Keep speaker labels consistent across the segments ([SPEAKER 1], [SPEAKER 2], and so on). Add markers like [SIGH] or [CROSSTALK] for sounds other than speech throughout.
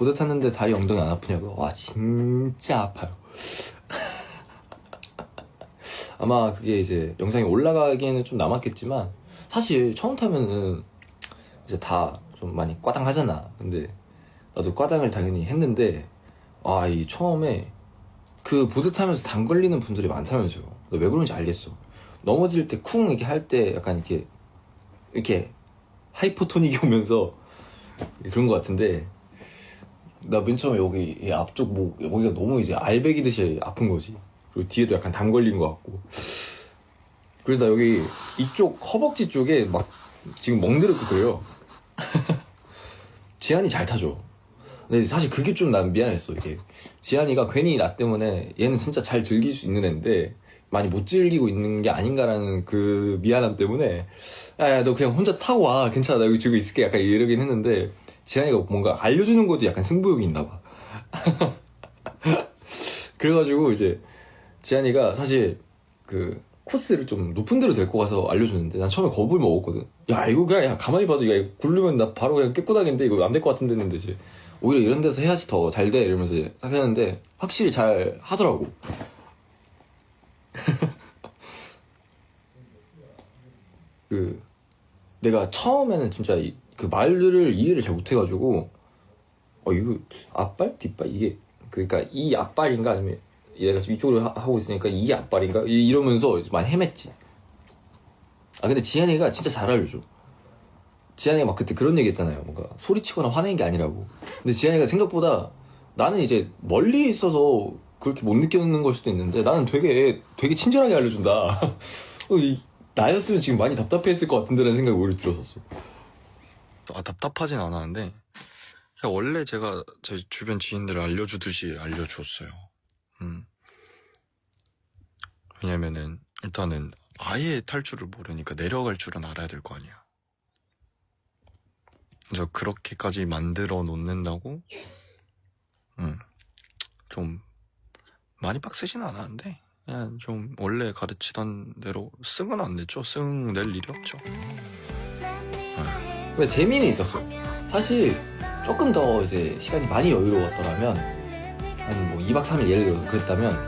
[SPEAKER 1] 보드 탔는데 다리 엉덩이 안 아프냐고요? 와 진짜 아파요. [LAUGHS] 아마 그게 이제 영상이 올라가기에는 좀 남았겠지만 사실 처음 타면은 이제 다 좀 많이 꽈당 하잖아. 근데 나도 꽈당을 당연히 했는데 아 이 처음에 그 보드 타면서 당 걸리는 분들이 많다면서요. 나왜 그런지 알겠어. 넘어질 때 쿵 이렇게 할 때 약간 이렇게 이렇게 하이포토닉이 오면서 그런 것 같은데 나 맨 처음에 여기 이 앞쪽 목 여기가 너무 이제 알배기듯이 아픈 거지. 그리고 뒤에도 약간 담 걸린 것 같고. 그래서 나 여기 이쪽 허벅지 쪽에 막 지금 멍들었고 그래요. [LAUGHS] 지한이 잘 타죠. 근데 사실 그게 좀 난 미안했어 이게 지한이가 괜히 나 때문에 얘는 진짜 잘 즐길 수 있는 애인데 많이 못 즐기고 있는 게 아닌가라는 그 미안함 때문에 야야 너 그냥 혼자 타고 와 괜찮아 나 여기 지고 있을게 약간 이러긴 했는데 지한이가 뭔가 알려주는 것도 약간 승부욕이 있나 봐. [LAUGHS] 그래가지고 이제 지한이가 사실 그 코스를 좀 높은 데로 데리고 가서 알려주는데 난 처음에 겁을 먹었거든. 야 이거 그냥 야, 가만히 봐도 야, 이거 굴르면 나 바로 그냥 깨끗하겠는데? 이거 안 될 것 같은데 했는데 이제 오히려 이런 데서 해야지 더 잘 돼? 이러면서 이제 딱 했는데 확실히 잘 하더라고. [LAUGHS] 그 내가 처음에는 진짜 이- 그 말들을 이해를 잘 못해가지고 어 이거 앞발? 뒷발? 이게 그러니까 이 앞발인가? 아니면 얘가 지금 이쪽으로 하- 하고 있으니까 이게 앞발인가? 이- 이러면서 많이 헤맸지. 아 근데 지한이가 진짜 잘 알려줘. 지한이가 막 그때 그런 얘기 했잖아요. 뭔가 소리치거나 화내는 게 아니라고. 근데 지한이가 생각보다 나는 이제 멀리 있어서 그렇게 못 느끼는 걸 수도 있는데 나는 되게 되게 친절하게 알려준다. [LAUGHS] 어, 이- 나였으면 지금 많이 답답해했을 것 같은데라는 생각이 오히려 들었었어
[SPEAKER 2] 아, 답답하진 않았는데, 그냥 원래 제가 제 주변 지인들을 알려주듯이 알려줬어요. 음. 왜냐면은, 일단은, 아예 탈출을 모르니까 내려갈 줄은 알아야 될 거 아니야. 그래서 그렇게까지 만들어 놓는다고, 음, 좀, 많이 빡세진 않았는데, 그냥 좀, 원래 가르치던 대로 승은 안 냈죠. 승 낼 일이 없죠.
[SPEAKER 1] 근데 재미는 있었어 사실 조금 더 이제 시간이 많이 여유로웠더라면 한뭐 2박 3일 예를 들어서 그랬다면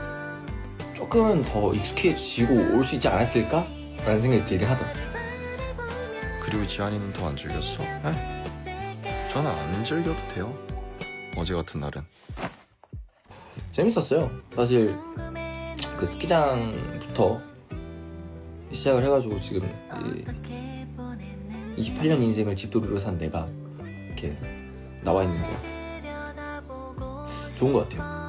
[SPEAKER 1] 조금은 더 익숙해지고 올 수 있지 않았을까? 라는 생각이 들긴 하더라
[SPEAKER 2] 그리고 지한이는 더 안 즐겼어? 에? 저는 안 즐겨도 돼요. 어제 같은 날은.
[SPEAKER 1] 재밌었어요 사실 그 스키장부터 시작을 해가지고 지금 이 28년 인생을 집도리로 산 내가 이렇게 나와 있는데 좋은 것 같아요